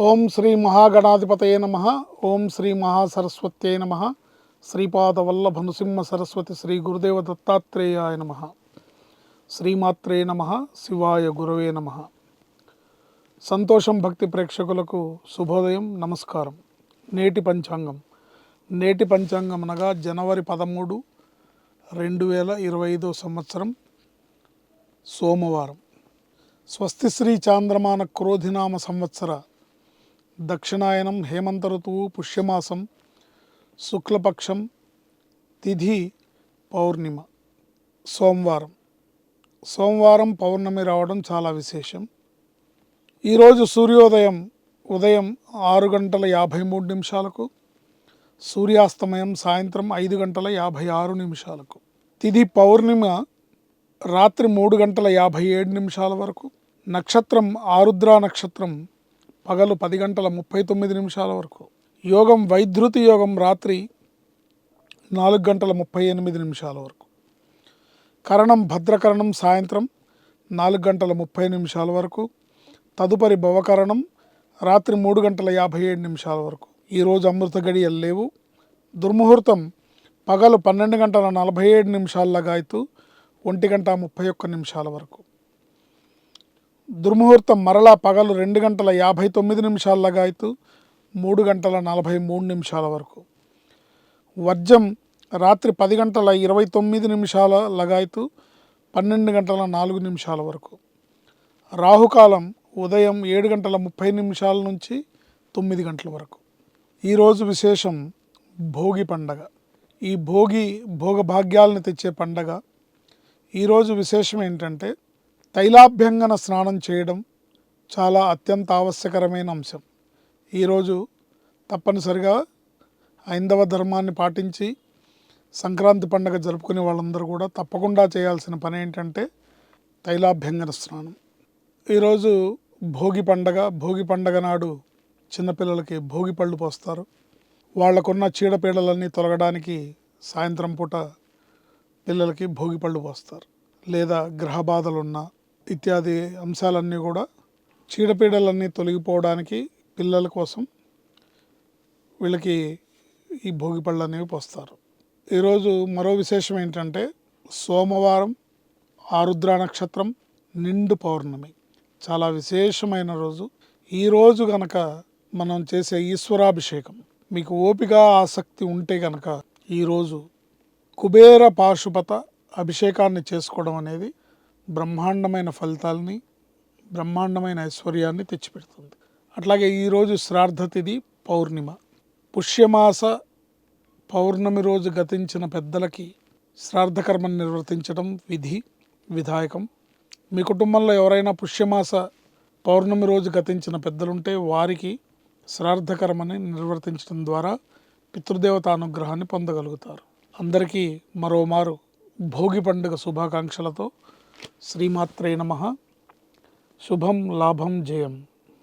ఓం శ్రీ మహాగణాధిపతయ నమ. ఓం శ్రీ మహాసరస్వత్యై నమ. శ్రీపాదవల్లభ నృసింహ సరస్వతి శ్రీ గురుదేవ దత్తాత్రేయాయ నమ. శ్రీమాత్రే నమ. శివాయ గురవే నమ. సంతోషం భక్తి ప్రేక్షకులకు శుభోదయం నమస్కారం. నేటి పంచాంగం. నేటి పంచాంగం అనగా జనవరి పదమూడు రెండు వేల ఇరవై ఐదో సంవత్సరం సోమవారం. స్వస్తి శ్రీ చాంద్రమాన క్రోధినామ సంవత్సర దక్షిణాయనం హేమంత ఋతువు పుష్యమాసం శుక్లపక్షం తిథి పౌర్ణిమ సోమవారం. సోమవారం పౌర్ణమి రావడం చాలా విశేషం. ఈరోజు సూర్యోదయం ఉదయం ఆరు గంటల యాభై మూడు నిమిషాలకు సూర్యాస్తమయం సాయంత్రం ఐదు గంటల యాభై ఆరు నిమిషాలకు. తిథి పౌర్ణిమ రాత్రి మూడు గంటల యాభై ఏడు నిమిషాల వరకు నక్షత్రం ఆరుద్ర నక్షత్రం పగలు పది గంటల ముప్పై తొమ్మిది నిమిషాల వరకు. యోగం వైద్యుతి యోగం రాత్రి నాలుగు గంటల ముప్పై ఎనిమిది నిమిషాల వరకు. కరణం భద్రకరణం సాయంత్రం నాలుగు గంటల ముప్పై నిమిషాల వరకు. తదుపరి భవకరణం రాత్రి మూడు గంటల యాభై ఏడు నిమిషాల వరకు. ఈరోజు అమృత గడియలు లేవు. దుర్ముహూర్తం పగలు పన్నెండు గంటల నలభై ఏడు నిమిషాల గాయతూ ఒంటి గంట ముప్పై ఒక్క నిమిషాల వరకు. దుర్ముహూర్తం మరలా పగలు రెండు గంటల యాభై తొమ్మిది నిమిషాల లగాయతు మూడు గంటల నలభై మూడు నిమిషాల వరకు. వర్జం రాత్రి పది గంటల ఇరవై తొమ్మిది నిమిషాల లగాయతు పన్నెండు గంటల నాలుగు నిమిషాల వరకు. రాహుకాలం ఉదయం ఏడు గంటల ముప్పై నిమిషాల నుంచి తొమ్మిది గంటల వరకు. ఈరోజు విశేషం భోగి పండగ. ఈ భోగి భోగభాగ్యాలను తెచ్చే పండగ. ఈరోజు విశేషం ఏంటంటే తైలాభ్యంగన స్నానం చేయడం చాలా అత్యంత ఆవశ్యకరమైన అంశం ఈరోజు తప్పనిసరిగా హైందవ ధర్మాన్ని పాటించి సంక్రాంతి పండుగ జరుపుకునే వాళ్ళందరూ కూడా తప్పకుండా చేయాల్సిన పని ఏంటంటే తైలాభ్యంగన స్నానం. ఈరోజు భోగి పండగ భోగి పండగ నాడు చిన్నపిల్లలకి భోగి పళ్ళు పోస్తారు. వాళ్ళకున్న చీడపీడలన్నీ తొలగడానికి సాయంత్రం పూట పిల్లలకి భోగి పళ్ళు పోస్తారు. లేదా గ్రహ బాధలున్నా ఇత్యాది అంశాలన్నీ కూడా చీడపీడలన్నీ తొలగిపోవడానికి పిల్లల కోసం వీళ్ళకి ఈ భోగి పళ్ళు అనేవి పోస్తారు. ఈరోజు మరో విశేషం ఏంటంటే సోమవారం ఆరుద్ర నక్షత్రం నిండు పౌర్ణమి. చాలా విశేషమైన రోజు. ఈ రోజు గనక మనం చేసే ఈశ్వరాభిషేకం మీకు ఓపిక ఆసక్తి ఉంటే గనక ఈరోజు కుబేర పాశుపత అభిషేకాన్ని చేసుకోవడం అనేది బ్రహ్మాండమైన ఫలితాలని బ్రహ్మాండమైన ఐశ్వర్యాన్ని తెచ్చిపెడుతుంది. అట్లాగే ఈరోజు శ్రాద్ధ తిథి పౌర్ణిమ. పుష్యమాస పౌర్ణమి రోజు గతించిన పెద్దలకి శ్రాద్ధకర్మను నిర్వర్తించడం విధి విధాయకం. మీ కుటుంబంలో ఎవరైనా పుష్యమాస పౌర్ణమి రోజు గతించిన పెద్దలుంటే వారికి శ్రార్ధకర్మని నిర్వర్తించడం ద్వారా పితృదేవత అనుగ్రహాన్ని పొందగలుగుతారు. అందరికీ మరోమారు భోగి పండుగ శుభాకాంక్షలతో శ్రీమాత్రే నమ శుభం లాభం జయం